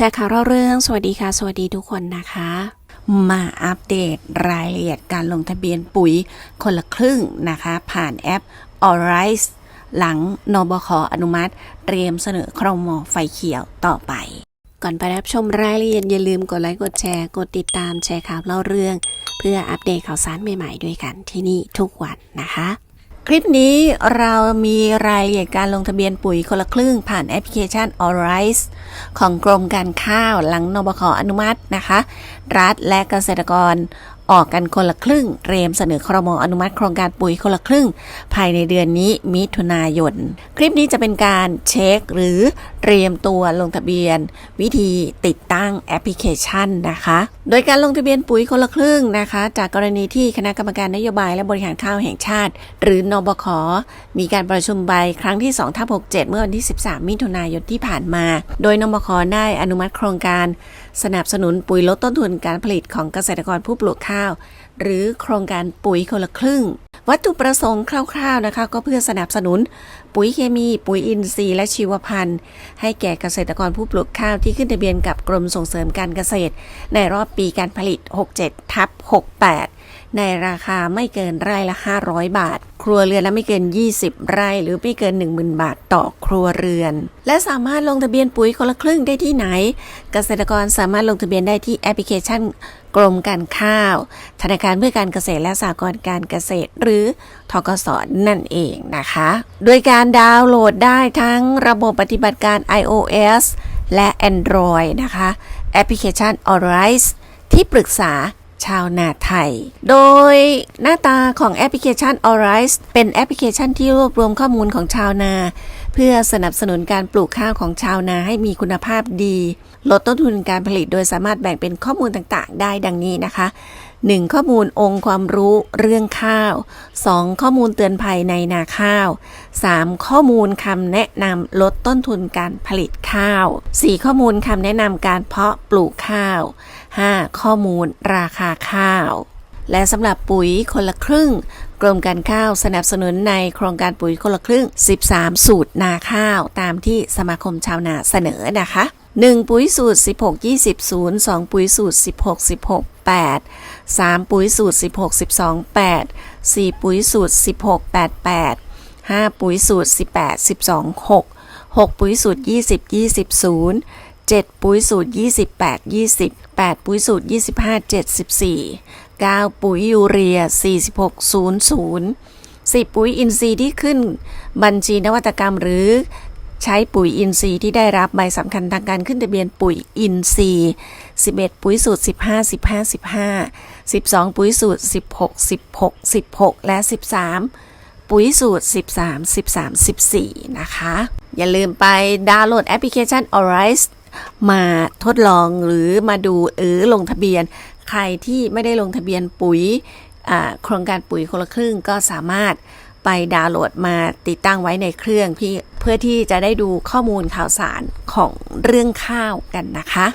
แชร์ข่าวเล่าเรื่อง สวัสดีค่ะ สวัสดีทุกคนนะคะ มาอัปเดตรายละเอียดการลงทะเบียนปุ๋ยคนละครึ่งนะคะ ผ่านแอป a l r i s e หลังนบคอนุมัติ เตรียมเสนอครมไฟเขียวต่อไป ก่อนไปรับชมรายละเอียดอย่าลืมกดไลค์กดแชร์กดติดตามแชร์ข่าวเล่าเรื่อง เพื่ออัปเดตข่าวสารใหม่ๆด้วยกันที่นี่ทุกวันนะคะ คลิปนี้เรามีรายละเอียดการลงทะเบียนปุ๋ยคนละครึ่งผ่านแอปพลิเคชัน a l r i s e ของกรมการข้าวหลังนบคอนุมัตินะคะ รัฐและเกษตรกร ออกกันคนละครึ่งเตรียมเสนอครมอนุมัติโครงการปุ๋ยคนละครึ่ง ภายในเดือนนี้มิถุนายน คลิปนี้จะเป็นการเช็คหรือเตรียมตัวลงทะเบียน วิธีติดตั้งแอปพลิเคชันนะคะ โดยการลงทะเบียนปุ๋ยคนละครึ่งนะคะ จากกรณีที่คณะกรรมการนโยบายและบริหารข้าวแห่งชาติ หรือนบค มีการประชุมใบครั้งที่2ทับ67 เมื่อวันที่ 13 มิถุนายนที่ผ่านมา โดยนบคได้อนุมัติโครงการ สนับสนุนปุ๋ยลดต้นทุนการผลิตของเกษตรกรผู้ปลูกข้าวหรือโครงการปุ๋ยคนละครึ่ง วัตถุประสงค์คร่าวๆนะคะ ก็เพื่อสนับสนุน ปุ๋ยเคมี ปุ๋ยอินทรีย์และชีวพันธุ์ ให้แก่เกษตรกรผู้ปลูกข้าวที่ขึ้นทะเบียนกับกรมส่งเสริมการเกษตร ในรอบปีการผลิต 67 ทับ 68 ในราคาไม่เกินไร่ละ 500 บาท ครัวเรือนละไม่เกิน 20 ไร่ หรือไม่เกิน 10,000 บาทต่อครัวเรือน และสามารถลงทะเบียนปุ๋ยคนละครึ่งได้ที่ไหน เกษตรกรสามารถลงทะเบียนได้ที่แอปพลิเคชันกรมการข้าว ธนาคารเพื่อการเกษตรและสหกรณ์การเกษตร หรือทกสนั่นเองนะคะ โดยการดาวน์โหลดได้ทั้งระบบปฏิบัติการ iOS และ Android นะคะ แอปพลิเคชัน a l r i s e ที่ปรึกษา ชาวนาไทย โดยหน้าตาของแอปพลิเคชัน a l r i s e เป็นแอปพลิเคชันที่รวบรวมข้อมูลของชาวนา เพื่อสนับสนุนการปลูกข้าวของชาวนาให้มีคุณภาพดี ลดต้นทุนการผลิตโดยสามารถแบ่งเป็นข้อมูลต่างๆ ได้ดังนี้นะคะ 1. ข้อมูลองค์ความรู้เรื่องข้าว 2. ข้อมูลเตือนภัยในนาข้าว 3. ข้อมูลคำแนะนำลดต้นทุนการผลิตข้าว 4. ข้อมูลคำแนะนำการเพาะปลูกข้าว 5. ข้อมูลราคาข้าว และสำหรับปุ๋ยคนละครึ่ง กรมการข้าวสนับสนุนในโครงการปุ๋ยคนละครึ่ง 13 สูตรนาข้าว ตามที่สมาคมชาวนาเสนอนะคะ 1. ปุ๋ยสูตร 16 20 0 2 ปุ๋ยสูตร 16 16 8 3 ปุ๋ยสูตร 16 12 8 4 ปุ๋ยสูตร 16 8 8 5 ปุ๋ยสูตร 18 12 6 6 ปุ๋ยสูตร 20 20 0 7 ปุ๋ยสูตร 28 20 8 ปุ๋ยสูตร 25 74 9 ปุ๋ยยูเรีย 46 00 10 ปุ๋ยอินทรีย์ที่ขึ้นบัญชีนวัตกรรมหรือ ใช้ปุ๋ยอินทรีย์ที่ได้รับใบสำคัญทางการขึ้นทะเบียนปุ๋ยอินทรีย์ 11 ปุ๋ยสูตร 15 15 15 12 ปุ๋ยสูตร 16 16 16 และ 13 ปุ๋ยสูตร 13 13 14 นะคะ อย่าลืมไปดาวน์โหลดแอปพลิเคชัน a l r i s e มาทดลองหรือมาดูหรือลงทะเบียน ใครที่ไม่ได้ลงทะเบียนปุ๋ยโครงการปุ๋ยคนละครึ่งก็สามารถ ไปดาวน์โหลดมาติดตั้งไว้ในเครื่องพี่เพื่อที่จะได้ดูข้อมูลข่าวสารของเรื่องข้าวกันนะคะ